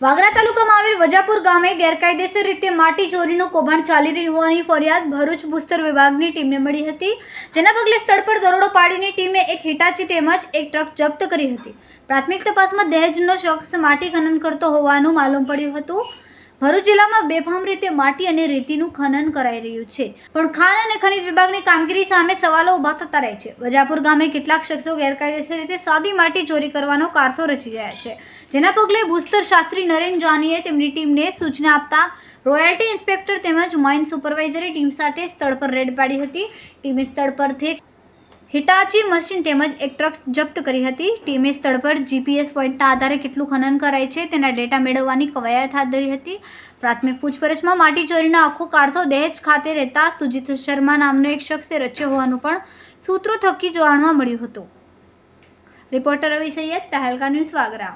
વાગરા તાલુકામાં આવેલ વજાપુર ગામે ગેરકાયદેસર રીતે માટી ચોરીનું કૌભાંડ ચાલી રહ્યું હોવાની ફરિયાદ ભરૂચ ભૂસ્તર વિભાગની ટીમને મળી હતી. જેના પગલે સ્થળ પર દરોડો પાડીની ટીમે એક હિટાચી તેમજ એક ટ્રક જપ્ત કરી હતી. પ્રાથમિક તપાસમાં દહેજનો શખ્સ માટી ખનન કરતો હોવાનું માલુમ પડ્યું હતું. ભરૂચ જિલ્લામાં બેફામ રીતે માટી અને રેતીનું ખનન કરાઈ રહ્યું છે. પણ ખાન અને ખનિજ વિભાગની કામગીરી સામે સવાલો ઊભા થતા રહે છે. વજાપુર ગામે કેટલાક શખ્સો ગેરકાયદેસર રીતે સાદી માટી ચોરી કરવાનો કારસો રચી રહ્યા છે. જેના પગલે ભૂસ્તર શાસ્ત્રી નરેન જાનીએ તેમની ટીમને સૂચના આપતા રોયલ્ટી ઇન્સ્પેક્ટર તેમજ માઇન સુપરવાઇઝરી ટીમ સાથે સ્થળ પર રેડ પાડી હતી. ટીમે સ્થળ પરથી હિટાચી મશીન તેમજ એક ટ્રક જપ્ત કરી હતી. ટીમે સ્થળ પર જીપીએસ પોઈન્ટના આધારે કેટલું ખનન કરાય છે તેના ડેટા મેળવવાની કવાયત હાથ ધરી હતી. પ્રાથમિક પૂછપરછમાં માટી ચોરીનો આખો કારસો દહેજ ખાતે રહેતા સુજીત શર્મા નામનો એક શખ્સે રચ્યો હોવાનું પણ સૂત્રો થકી જાણવા મળ્યું હતું. Reporter Ravi Saiyed, Tehelka news Vagra.